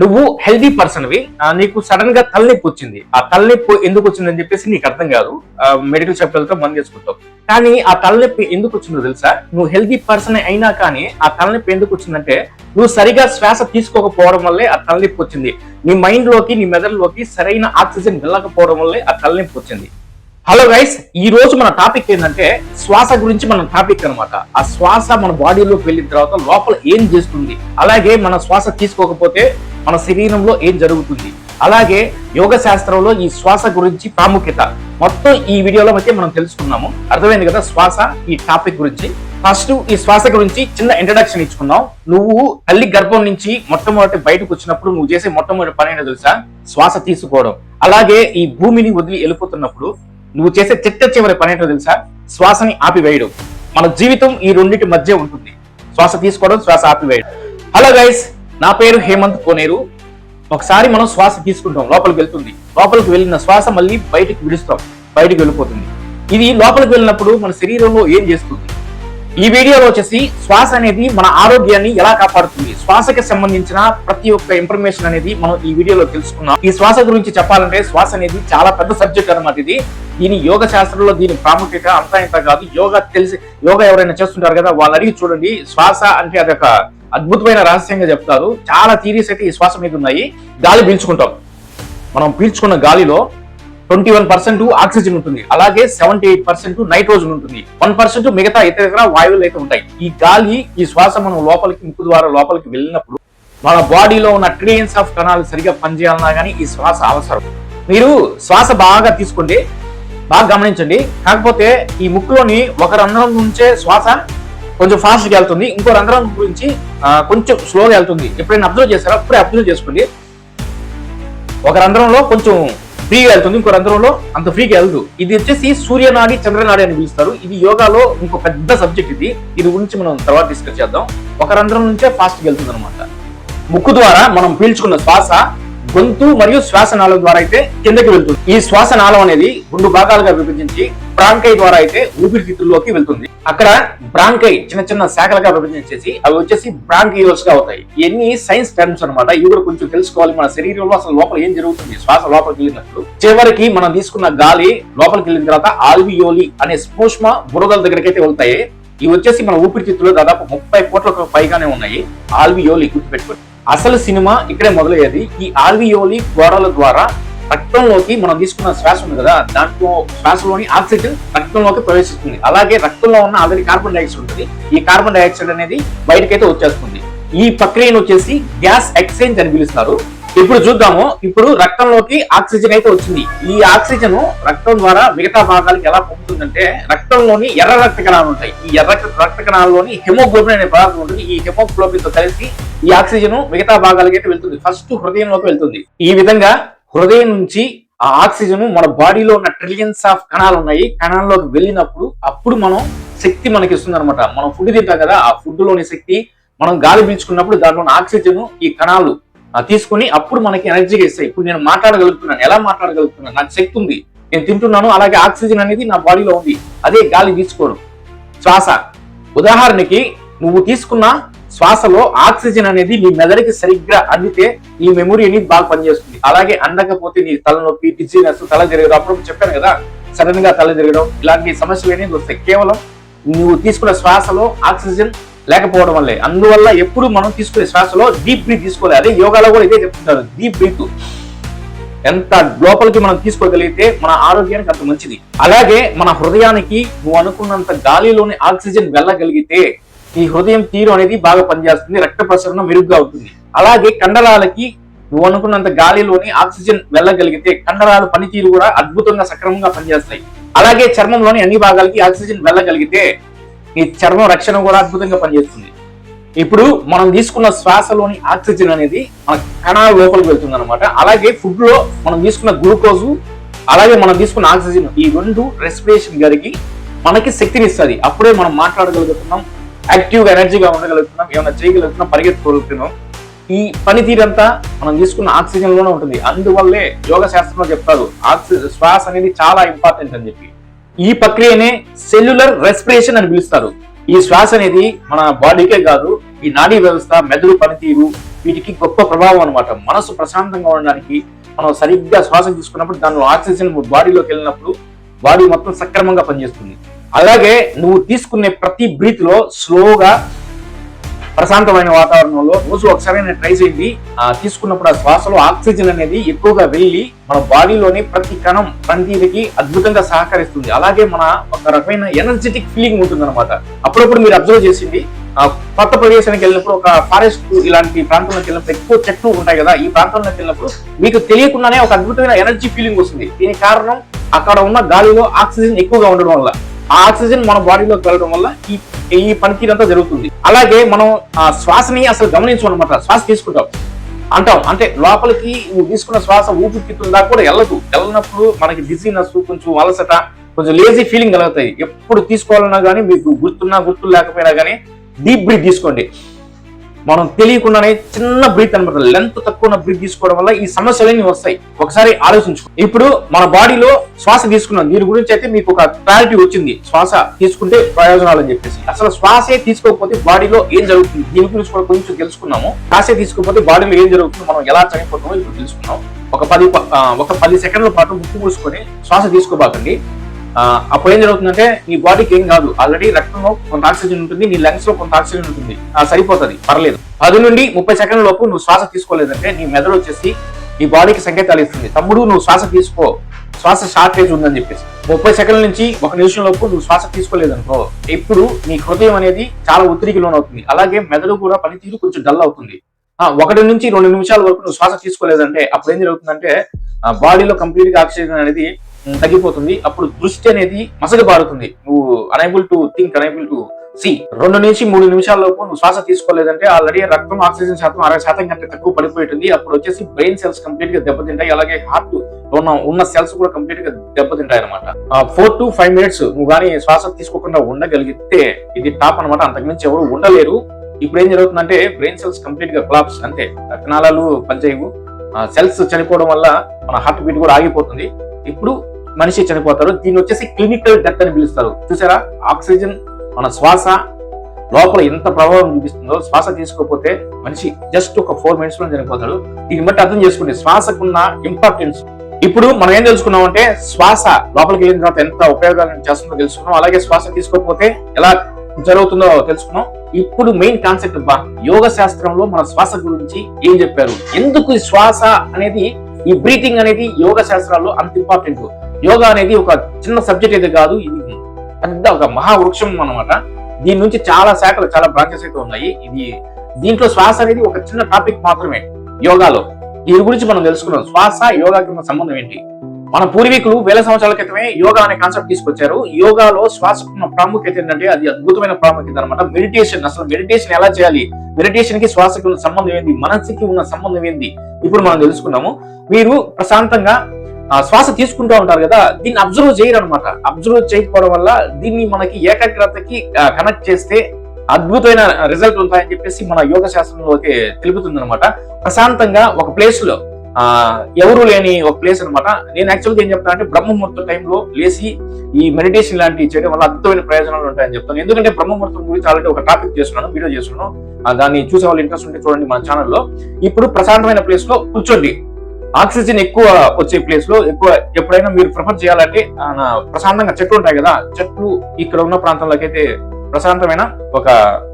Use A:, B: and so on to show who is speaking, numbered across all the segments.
A: నువ్వు హెల్దీ పర్సన్వి నీకు సడన్గా తలనొప్పి వచ్చింది. ఆ తలనొప్పి ఎందుకు వచ్చిందని చెప్పేసి నీకు అర్థం కాదు. మెడికల్ షాప్ వెళ్తే చేసుకుంటావు. కానీ ఆ తలనొప్పి ఎందుకు వచ్చిందో తెలుసా? నువ్వు హెల్దీ పర్సన్ అయినా కానీ ఆ తలనొప్పి ఎందుకు వచ్చిందంటే నువ్వు సరిగా శ్వాస తీసుకోకపోవడం వల్లే ఆ తలనొప్పి వచ్చింది. నీ మైండ్లోకి నీ మెదడులోకి సరైన ఆక్సిజన్ వెళ్ళకపోవడం వల్లే ఆ తలనొప్పి వచ్చింది. హలో గైస్ ఈ రోజు మన టాపిక్ ఏంటంటే శ్వాస గురించి మన టాపిక్ అనమాట ఆ శ్వాస మన బాడీలోకి వెళ్ళిన తర్వాత లోపల ఏం చేస్తుంది? అలాగే మన శ్వాస తీసుకోకపోతే మన శరీరంలో ఏం జరుగుతుంది? అలాగే యోగ శాస్త్రంలో ఈ శ్వాస గురించి ప్రాముఖ్యత. మొత్తం ఈ వీడియోలో అయితే మనం తెలుసుకున్నాము. అర్థమైంది కదా శ్వాస ఈ టాపిక్ గురించి. ఫస్ట్ ఈ శ్వాస గురించి చిన్న ఇంట్రడక్షన్ ఇచ్చుకున్నాం నువ్వు తల్లి గర్భం నుంచి మొట్టమొదటి బయటకు వచ్చినప్పుడు నువ్వు చేసే మొట్టమొదటి పని ఏంటో తెలుసా? శ్వాస తీసుకోవడం. అలాగే ఈ భూమిని వదిలి వెళ్ళిపోతున్నప్పుడు నువ్వు చేసే చిట్ట చివరి పని ఏంటో తెలుసా? శ్వాసని ఆపివేయడం. మన జీవితం ఈ రెండింటి మధ్య ఉంటుంది. శ్వాస తీసుకోవడం శ్వాస ఆపివేయడం. హలో గైస్ నా పేరు హేమంత్ కోనేరు. ఒకసారి మనం శ్వాస తీసుకుంటాం లోపలికి వెళ్తుంది. లోపలికి వెళ్ళిన శ్వాస మళ్ళీ బయటికి విడుస్తాం బయటికి వెళ్ళిపోతుంది. ఇది లోపలికి వెళ్ళినప్పుడు మన శరీరంలో ఏం చేస్తుంది? ఈ వీడియోలో వచ్చేసి శ్వాస అనేది మన ఆరోగ్యాన్ని ఎలా కాపాడుతుంది? శ్వాసకి సంబంధించిన ప్రతి ఒక్క ఇన్ఫర్మేషన్ అనేది మనం ఈ వీడియోలో తెలుసుకున్నాం ఈ శ్వాస గురించి చెప్పాలంటే శ్వాస అనేది చాలా పెద్ద సబ్జెక్ట్ అనమాట ఇది. దీని యోగ శాస్త్రంలో దీని ప్రాముఖ్యత అంతా ఇంత కాదు. యోగా తెలిసి యోగా ఎవరైనా చేస్తుంటారు కదా వాళ్ళు అడిగి చూడండి. శ్వాస అంటే అదొక అద్భుతమైన రహస్యంగా చెప్తారు. చాలా థీరీస్ అయితే ఈ శ్వాస మీద ఉన్నాయి. గాలి పీల్చుకుంటాం. మనం పీల్చుకున్న గాలిలో ట్వంటీ వన్ పర్సెంట్ ఆక్సిజన్ ఉంటుంది. అలాగే సెవెంటీ ఎయిట్ పర్సెంట్ నైట్రోజన్ ఉంటుంది. వన్ పర్సెంట్ మిగతా ఇతర వాయువులు అయితే ఉంటాయి. ఈ గాలి ఈ శ్వాస మనం లోపలికి ముక్కు ద్వారా లోపలికి వెళ్ళినప్పుడు మన బాడీలో ఉన్న ట్రిలియన్స్ ఆఫ్ కణాలు సరిగా పనిచేయాలన్నా కానీ ఈ శ్వాస అవసరం. మీరు శ్వాస బాగా తీసుకోండి. బాగా గమనించండి. కాకపోతే ఈ ముక్కులోని ఒక రంధ్రం నుంచే శ్వాస కొంచెం ఫాస్ట్గా వెళ్తుంది. ఇంకో రంధ్రం గురించి కొంచెం స్లోగా వెళ్తుంది. ఎప్పుడైనా అబ్జర్వ్ చేస్తారా అప్పుడే అబ్జర్వ్ చేసుకోండి. ఒక రంధ్రంలో కొంచెం ఫ్రీగా వెళ్తుంది. ఇంకో రంధ్రంలో అంత ఫ్రీగా వెళ్దు ఇది వచ్చేసి సూర్యనాడి చంద్రనాడి అని పిలుస్తారు. ఇది యోగాలో ఇంకో పెద్ద సబ్జెక్ట్ ఇది. ఇది గురించి మనం తర్వాత డిస్కస్ చేద్దాం. ఒక రంధ్రం నుంచే ఫాస్ట్గా వెళ్తుంది అనమాట ముక్కు ద్వారా మనం పీల్చుకున్న శ్వాస గొంతు మరియు శ్వాసనాళం ద్వారా అయితే కిందకి వెళ్తుంది. ఈ శ్వాసనాళం అనేది రెండు భాగాలుగా విభజించి బ్రాంకై ద్వారా అయితే ఊపిరితిత్తుల్లోకి వెళ్తుంది. అక్కడ బ్రాంకై చిన్న చిన్న శాఖలుగా విభజించేసి అవి వచ్చేసి బ్రాంకియోల్స్గా అవుతాయి. ఇవన్నీ సైన్స్ టర్మ్స్ అన్నమాట. ఇవి కూడా కొంచెం తెలుసుకోవాలి. మన శరీరంలో అసలు లోపల ఏం జరుగుతుంది? శ్వాస లోపలికి వెళ్ళినప్పుడు చివరికి మనం తీసుకున్న గాలి లోపలికి వెళ్ళిన తర్వాత ఆల్వియోలి అనే సూక్ష్మ బురదల దగ్గరికి అయితే వెళ్తాయి. ఇవి వచ్చేసి మన ఊపిరితిత్తులో దాదాపు ముప్పై కోట్లకు పైగానే ఉన్నాయి. ఆల్వియోలి గుర్తుపెట్టుకోండి. అసలు సినిమా ఇక్కడే మొదలయ్యేది. ఈ ఆల్వియోలి గోడల ద్వారా రక్తంలోకి మనం తీసుకున్న శ్వాస ఉంది కదా దాంట్లో శ్వాసలోని ఆక్సిజన్ రక్తంలోకి ప్రవేశిస్తుంది. అలాగే రక్తంలో ఉన్న ఆల్రెడీ కార్బన్ డైఆక్సైడ్ ఉంటుంది. ఈ కార్బన్ డైఆక్సైడ్ అనేది బయటకైతే వచ్చేస్తుంది. ఈ ప్రక్రియను వచ్చేసి గ్యాస్ ఎక్స్చేంజ్ అని పిలుస్తారు. ఇప్పుడు చూద్దాము. ఇప్పుడు రక్తంలోకి ఆక్సిజన్ అయితే వచ్చింది. ఈ ఆక్సిజన్ రక్తం ద్వారా మిగతా భాగాలకు ఎలా పంపుతుందంటే రక్తంలోని ఎర్ర రక్త కణాలు ఉంటాయి. ఈ ఎర్ర రక్త కణాల్లోని హెమోగ్లోబిన్ అనే పదార్థం ఉంటుంది. ఈ హెమోగ్లోబిన్తో కలిసి ఈ ఆక్సిజన్ మిగతా భాగాలకి అయితే వెళ్తుంది. ఫస్ట్ హృదయంలోకి వెళ్తుంది. ఈ విధంగా హృదయం నుంచి ఆ ఆక్సిజన్ మన బాడీలో ఉన్న ట్రిలియన్స్ ఆఫ్ కణాలు ఉన్నాయి. కణాల్లోకి వెళ్ళినప్పుడు అప్పుడు మనం శక్తి మనకి ఇస్తుంది అనమాట మనం ఫుడ్ తింటాం కదా ఆ ఫుడ్లోని శక్తి మనం గాలి పీల్చుకున్నప్పుడు దాంట్లో ఆక్సిజన్ ఈ కణాలు తీసుకుని అప్పుడు మనకి ఎనర్జీగా ఇస్తాయి. ఇప్పుడు నేను మాట్లాడగలుగుతున్నాను. ఎలా మాట్లాడగలుగుతున్నాను? నాకు శక్తి ఉంది. నేను తింటున్నాను. అలాగే ఆక్సిజన్ అనేది నా బాడీలో ఉంది. అదే గాలి తీసుకోవడం శ్వాస. ఉదాహరణకి నువ్వు తీసుకున్న శ్వాసలో ఆక్సిజన్ అనేది నీ మెదడుకి సరిగ్గా అందితే ఈ మెమొరీని బాగా పనిచేస్తుంది. అలాగే అందకపోతే నీ తలనొప్పి డిజీనెస్ తల తిరగడం. అప్పుడు చెప్పాను కదా సడన్గా తల తిరగడం. ఇలాంటి సమస్యలు అనేది వస్తాయి. కేవలం నువ్వు తీసుకున్న శ్వాసలో ఆక్సిజన్ లేకపోవడం వల్లే. అందువల్ల ఎప్పుడు మనం తీసుకునే శ్వాసలో డీప్ బ్రీత్ తీసుకోవాలి. అదే యోగాలో కూడా ఇదే చెప్తున్నారు డీప్ బ్రీత్ ఎంత లోపలికి మనం తీసుకోగలిగితే మన ఆరోగ్యానికి అంత మంచిది. అలాగే మన హృదయానికి నువ్వు అనుకున్నంత గాలిలోని ఆక్సిజన్ వెళ్ళగలిగితే ఈ హృదయం తీరు అనేది బాగా పనిచేస్తుంది. రక్త ప్రసరణ మెరుగ్గా అవుతుంది. అలాగే కండరాలకి నువ్వు అనుకున్నంత గాలిలోని ఆక్సిజన్ వెళ్ళగలిగితే కండరాల పనితీరు కూడా అద్భుతంగా సక్రమంగా పనిచేస్తాయి. అలాగే చర్మంలోని అన్ని భాగాలకి ఆక్సిజన్ వెళ్ళగలిగితే ఈ చర్మం రక్షణ కూడా అద్భుతంగా పనిచేస్తుంది. ఇప్పుడు మనం తీసుకున్న శ్వాసలోని ఆక్సిజన్ అనేది మన కణాల లోపలికి వెళ్తుంది అనమాట అలాగే ఫుడ్లో మనం తీసుకున్న గ్లూకోజ్ అలాగే మనం తీసుకున్న ఆక్సిజన్ ఈ రెండు రెస్పిరేషన్ జరిగి మనకి శక్తిని ఇస్తుంది అప్పుడే మనం మాట్లాడగలుగుతున్నాం యాక్టివ్ ఎనర్జీగా ఉండగలుగుతున్నాం ఏమైనా చేయగలుగుతున్నాం పరిగెత్తుకోగలుగుతున్నాం. ఈ పనితీరంతా మనం తీసుకున్న ఆక్సిజన్లోనే ఉంటుంది. అందువల్లే యోగ శాస్త్రంలో చెప్తారు ఆక్సిజన్ శ్వాస అనేది చాలా ఇంపార్టెంట్ అని చెప్పి. ఈ ప్రక్రియనే సెల్యులర్ రెస్పిరేషన్ అని పిలుస్తారు. ఈ శ్వాస అనేది మన బాడీకే కాదు ఈ నాడీ వ్యవస్థ మెదడు పనితీరు వీటికి గొప్ప ప్రభావం అన్నమాట. మనసు ప్రశాంతంగా ఉండడానికి మనం సరిగ్గా శ్వాస తీసుకున్నప్పుడు దానిలో ఆక్సిజన్ బాడీలోకి వెళ్ళినప్పుడు బాడీ మొత్తం సక్రమంగా పనిచేస్తుంది. అలాగే నువ్వు తీసుకునే ప్రతి బ్రీత్లో స్లోగా ప్రశాంతమైన వాతావరణంలో రోజు ఒకసారి ట్రై చేయండి. తీసుకున్నప్పుడు ఆ శ్వాసలో ఆక్సిజన్ అనేది ఎక్కువగా వెళ్ళి మన బాడీలోని ప్రతి కణం పనితీరుకి అద్భుతంగా సహకరిస్తుంది. అలాగే మన ఒక రకమైన ఎనర్జెటిక్ ఫీలింగ్ ఉంటుంది అనమాట అప్పుడప్పుడు మీరు అబ్జర్వ్ చేసింది కొత్త ప్రదేశానికి వెళ్ళినప్పుడు ఒక ఫారెస్ట్ ఇలాంటి ప్రాంతంలోకి వెళ్ళినప్పుడు ఎక్కువ చెట్లు ఉంటాయి కదా ఈ ప్రాంతంలోకి వెళ్ళినప్పుడు మీకు తెలియకుండానే ఒక అద్భుతమైన ఎనర్జీ ఫీలింగ్ వస్తుంది. దీనికి కారణం అక్కడ ఉన్న గాలిలో ఆక్సిజన్ ఎక్కువగా ఉండడం వల్ల. ఆ ఆక్సిజన్ మన బాడీలోకి వెళ్ళడం వల్ల ఈ ఈ పనితీరు అంతా జరుగుతుంది. అలాగే మనం ఆ శ్వాసని అసలు గమనించం అనమాట శ్వాస తీసుకుంటాం. అంటాం. అంటే లోపలికి నువ్వు తీసుకున్న శ్వాస ఊపిరితిత్తుల దాకా కూడా వెళ్ళదు. వెళ్ళినప్పుడు మనకి డిజీనెస్ కొంచెం అలసట కొంచెం లేజీ ఫీలింగ్ కలుగుతాయి. ఎప్పుడు తీసుకోవాలన్నా కానీ మీకు గుర్తున్నా గుర్తు లేకపోయినా కానీ డీప్ బ్రీత్ తీసుకోండి. మనం తెలియకుండానే చిన్న బ్రీత్ అనమాట. లెంత్ తక్కువ బ్రీత్ తీసుకోవడం వల్ల ఈ సమస్యలన్నీ వస్తాయి. ఒకసారి ఆలోచించుకో. ఇప్పుడు మన బాడీలో శ్వాస తీసుకున్నాం. దీని గురించి అయితే మీకు ఒక క్లారిటీ వచ్చింది. శ్వాస తీసుకుంటే ప్రయోజనాలు అని చెప్పేసి. అసలు శ్వాసే తీసుకోకపోతే బాడీలో ఏం జరుగుతుంది? దీని గురించి కూడా కొంచెం తెలుసుకున్నాము. శ్వాసే తీసుకోకపోతే బాడీలో ఏం జరుగుతుంది? మనం ఎలా చనిపోతామో ఇప్పుడు తెలుసుకున్నాం. ఒక పది ప- ఒక పది సెకండ్ల పాటు ముక్కు మూసుకొని శ్వాస తీసుకోబాకండి. అప్పుడు ఏం జరుగుతుందంటే నీ బాడీకి ఏం కాదు. ఆల్రెడీ రక్తంలో కొంత ఆక్సిజన్ ఉంటుంది నీ లంగ్స్లో కొంత ఆక్సిజన్ ఉంటుంది. సరిపోతుంది పర్లేదు. పది నుండి ముప్పై సెకండ్ల లోపు నువ్వు శ్వాస తీసుకోలేదంటే నీ మెదడు వచ్చేసి నీ బాడీకి సంకేతాలు ఇస్తుంది. తమ్ముడు నువ్వు శ్వాస తీసుకో. శ్వాస షార్టేజ్ ఉందని చెప్పేసి. ముప్పై సెకండ్ల నుంచి ఒక నిమిషం లోపు నువ్వు శ్వాస తీసుకోలేదనుకో ఇప్పుడు నీ హృదయం అనేది చాలా ఒత్తిడికి లోనవుతుంది. అలాగే మెదడు కూడా పనితీరు కొంచెం డల్ అవుతుంది. ఒకటి నుంచి రెండు నిమిషాల వరకు నువ్వు శ్వాస తీసుకోలేదంటే అప్పుడు ఏం జరుగుతుందంటే బాడీలో కంప్లీట్గా ఆక్సిజన్ అనేది తగ్గిపోతుంది. అప్పుడు దృష్టి అనేది మసగబారుతుంది నువ్వు unable to think unable to see రెండు నుంచి మూడు నిమిషాల లోపు నువ్వు శ్వాస తీసుకోలేదంటే ఆల్రెడీ రక్తం ఆక్సిజన్ శాతం అరవై శాతం కంటే తక్కువ పడిపోయింది అప్పుడు వచ్చేసి బ్రెయిన్ సెల్స్ కంప్లీట్గా దెబ్బతింటాయి. అలాగే హార్ట్ ఉన్న ఉన్న సెల్స్ కూడా కంప్లీట్గా దెబ్బతింటాయి అనమాట ఫోర్ టు ఫైవ్ మినిట్స్ నువ్వు కానీ శ్వాస తీసుకోకుండా ఉండగలిగితే ఇది టాప్ అనమాట అంతకుమించి ఎవరు ఉండలేరు. ఇప్పుడు ఏం జరుగుతుందంటే బ్రెయిన్ సెల్స్ కంప్లీట్గా క్లాప్స్ అంతే. రక్తనాళాలు పనిచేయవు. సెల్స్ చనిపోవడం వల్ల మన హార్ట్ బీట్ కూడా ఆగిపోతుంది. ఇప్పుడు మనిషి చనిపోతారు. దీన్ని వచ్చేసి క్లినికల్ డెత్ అని పిలుస్తారు. చూసారా? ఆక్సిజన్ మన శ్వాస లోపల ఎంత ప్రభావం చూపిస్తుందో శ్వాస తీసుకోకపోతే మనిషి జస్ట్ ఒక ఫోర్ మినిట్స్లో చనిపోతాడు. దీన్ని బట్టి అర్థం చేసుకోండి. శ్వాసకున్న ఇంపార్టెన్స్ ఇప్పుడు మనం ఏం తెలుసుకున్నాం అంటే శ్వాస లోపలికి వెళ్ళిన తర్వాత ఎంత ఉపయోగాలు చేస్తుందో తెలుసుకున్నాం. అలాగే శ్వాస తీసుకోకపోతే ఎలా జరుగుతుందో తెలుసుకున్నాం. ఇప్పుడు మెయిన్ కాన్సెప్ట్ బా యోగ శాస్త్రంలో మన శ్వాస గురించి ఏం చెప్పారు? ఎందుకు శ్వాస అనేది ఈ బ్రీతింగ్ అనేది యోగ శాస్త్రాల్లో అంత ఇంపార్టెంట్ యోగా అనేది ఒక చిన్న సబ్జెక్ట్ అయితే కాదు ఇది పెద్ద ఒక మహావృక్షం అన్నమాట. దీని నుంచి చాలా శాఖలు చాలా బ్రాంచెస్ అయితే ఉన్నాయి. ఇది దీంట్లో శ్వాస అనేది ఒక చిన్న టాపిక్ మాత్రమే యోగాలో. దీని గురించి మనం తెలుసుకున్నాం. శ్వాస యోగాకి ఉన్న సంబంధం ఏంటి? మన పూర్వీకులు వేల సంవత్సరాల క్రితమే యోగా అనే కాన్సెప్ట్ తీసుకొచ్చారు. యోగాలో శ్వాస ప్రాముఖ్యత ఏంటంటే అది అద్భుతమైన ప్రాముఖ్యత అనమాట మెడిటేషన్ అసలు మెడిటేషన్ ఎలా చేయాలి? మెడిటేషన్కి శ్వాసకి ఉన్న సంబంధం ఏంది? మనసుకి ఉన్న సంబంధం ఏంది? ఇప్పుడు మనం తెలుసుకున్నాము. మీరు ప్రశాంతంగా శ్వాస తీసుకుంటూ ఉంటారు కదా దీన్ని అబ్జర్వ్ చేయరు అనమాట అబ్జర్వ్ చేయకపోవడం వల్ల దీన్ని మనకి ఏకాగ్రతకి కనెక్ట్ చేస్తే అద్భుతమైన రిజల్ట్ ఉంటాయని చెప్పేసి మన యోగ శాస్త్రంలో అయితే తెలుపుతుంది అనమాట ప్రశాంతంగా ఒక ప్లేస్లో ఆ ఎవరు లేని ఒక ప్లేస్ అనమాట నేను యాక్చువల్గా ఏం చెప్తాను అంటే బ్రహ్మముహూర్తం టైంలో లేచి ఈ మెడిటేషన్ లాంటివి చేయడం వల్ల అద్భుతమైన ప్రయోజనాలు ఉంటాయని చెప్తాను. ఎందుకంటే బ్రహ్మముహూర్తం గురించి ఆల్రెడీ ఒక టాపిక్ చేస్తున్నాను వీడియో చేస్తున్నాను. దాన్ని చూసే వాళ్ళు ఇంట్రెస్ట్ ఉంటే చూడండి మన ఛానల్లో ఇప్పుడు ప్రశాంతమైన ప్లేస్లో కూర్చోండి. ఆక్సిజన్ ఎక్కువ వచ్చే ప్లేస్లో ఎక్కువ ఎప్పుడైనా మీరు ప్రిఫర్ చేయాలంటే ప్రశాంతంగా చెట్లు ఉంటాయి కదా చెట్లు ఇక్కడ ఉన్న ప్రాంతంలోకి అయితే ప్రశాంతమైన ఒక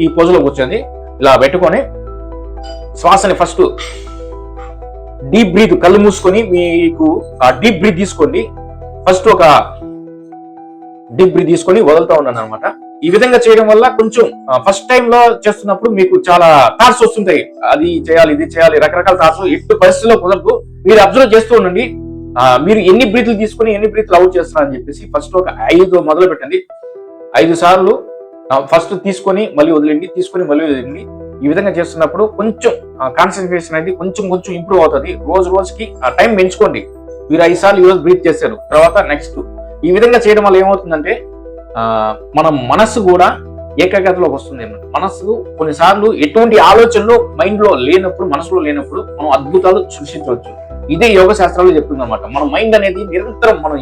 A: ఈ పోజులో కూర్చొని ఇలా పెట్టుకొని శ్వాసని ఫస్ట్ డీప్ బ్రీత్ కళ్ళు మూసుకొని మీకు ఆ డీప్ బ్రీత్ తీసుకోండి. ఫస్ట్ ఒక డీప్ బ్రీత్ తీసుకొని వదులుతూ ఉన్నాను అనమాట ఈ విధంగా చేయడం వల్ల కొంచెం ఫస్ట్ టైం లో చేస్తున్నప్పుడు మీకు చాలా థాట్స్ వస్తుంటాయి. అది చేయాలి ఇది చేయాలి రకరకాల థాట్స్ ఎట్టి పరిస్థితుల్లో కుదరదు. మీరు అబ్జర్వ్ చేస్తూ ఉండండి. మీరు ఎన్ని బ్రీత్లు తీసుకొని ఎన్ని బ్రీత్లు అవుట్ చేస్తున్నారని చెప్పేసి ఫస్ట్ ఒక ఐదు మొదలు పెట్టండి. ఐదు సార్లు ఫస్ట్ తీసుకొని మళ్ళీ వదిలేండి తీసుకొని మళ్ళీ వదిలేండి ఈ విధంగా చేస్తున్నప్పుడు కొంచెం కాన్సన్ట్రేషన్ అనేది కొంచెం కొంచెం ఇంప్రూవ్ అవుతుంది. రోజు రోజుకి ఆ టైం పెంచుకోండి. మీరు ఐదు సార్లు ఈరోజు బ్రీత్ చేశారు. తర్వాత నెక్స్ట్ ఈ విధంగా చేయడం వల్ల ఏమవుతుందంటే మన మనస్సు కూడా ఏకాగ్రతలోకి వస్తుంది అన్నమాట. మనస్సు కొన్నిసార్లు ఎటువంటి ఆలోచనలు మైండ్లో లేనప్పుడు మనసులో లేనప్పుడు మనం అద్భుతాలు సృష్టించవచ్చు. ఇదే యోగ శాస్త్రాలు చెప్తుంది అనమాట మన మైండ్ అనేది నిరంతరం మనం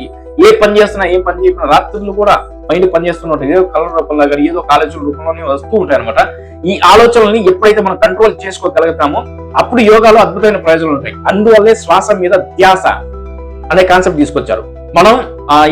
A: ఏ పని చేస్తున్నా ఏ పని చేయకుండా రాత్రులు కూడా మైండ్ పనిచేస్తున్నట్టు ఏదో కలర్ రూపంలో కానీ ఏదో ఆలోచన రూపంలోనే వస్తూ ఉంటాయి అనమాట ఈ ఆలోచనల్ని ఎప్పుడైతే మనం కంట్రోల్ చేసుకోగలుగుతామో అప్పుడు యోగాలో అద్భుతమైన ప్రయోజనాలు ఉంటాయి. అందువల్లే శ్వాస మీద ధ్యాస అనే కాన్సెప్ట్ తీసుకొచ్చారు. మనం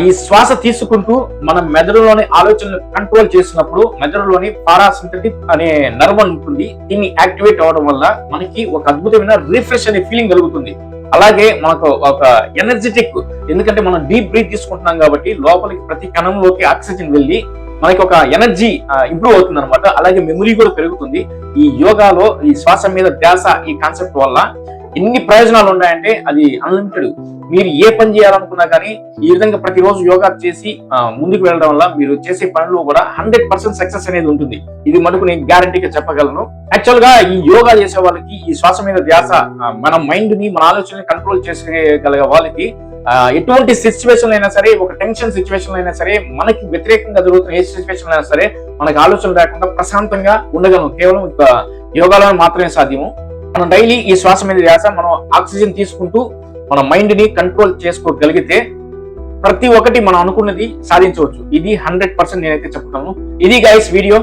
A: ఈ శ్వాస తీసుకుంటూ మన మెదడులోని ఆలోచనలు కంట్రోల్ చేసినప్పుడు మెదడులోని పారాసింథటిక్ అనే నర్వ్ ఉంటుంది. దీన్ని యాక్టివేట్ అవ్వడం వల్ల మనకి ఒక అద్భుతమైన రిఫ్రెష్ అనే ఫీలింగ్ కలుగుతుంది. అలాగే మనకు ఒక ఎనర్జెటిక్ ఎందుకంటే మనం డీప్ బ్రీత్ తీసుకుంటున్నాం కాబట్టి లోపలికి ప్రతి కణంలోకి ఆక్సిజన్ వెళ్ళి మనకి ఒక ఎనర్జీ ఇంప్రూవ్ అవుతుంది అనమాట అలాగే మెమరీ కూడా పెరుగుతుంది. ఈ యోగాలో ఈ శ్వాస మీద ధ్యాస ఈ కాన్సెప్ట్ వల్ల ఎన్ని ప్రయోజనాలు ఉన్నాయంటే అది అన్లిమిటెడ్ మీరు ఏ పని చేయాలనుకున్నా కానీ ఈ విధంగా ప్రతిరోజు యోగా చేసి ముందుకు వెళ్ళడం వల్ల మీరు చేసే పనులు కూడా హండ్రెడ్ పర్సెంట్ సక్సెస్ అనేది ఉంటుంది. ఇది మటుకు నేను గ్యారంటీగా చెప్పగలను. యాక్చువల్గా ఈ యోగా చేసే వాళ్ళకి ఈ శ్వాస మీద ధ్యాస మన మైండ్ని మన ఆలోచనని కంట్రోల్ చేసుకోగలిగే వాళ్ళకి ఎటువంటి సిచ్యువేషన్ అయినా సరే ఒక టెన్షన్ సిచ్యువేషన్ అయినా సరే మనకి వ్యతిరేకంగా జరుగుతున్న ఏ సిచ్యువేషన్ అయినా సరే మనకి ఆలోచన లేకుండా ప్రశాంతంగా ఉండగలం కేవలం యోగాలో మాత్రమే సాధ్యము. మనం డైలీ ఈ శ్వాస మీద ధ్యాస మనం ఆక్సిజన్ తీసుకుంటూ మన మైండ్ని కంట్రోల్ చేసుకోగలిగితే ప్రతి ఒక్కటి మనం అనుకున్నది సాధించవచ్చు. ఇది హండ్రెడ్ పర్సెంట్ నేనైతే చెప్తాను ఇది గైస్ వీడియో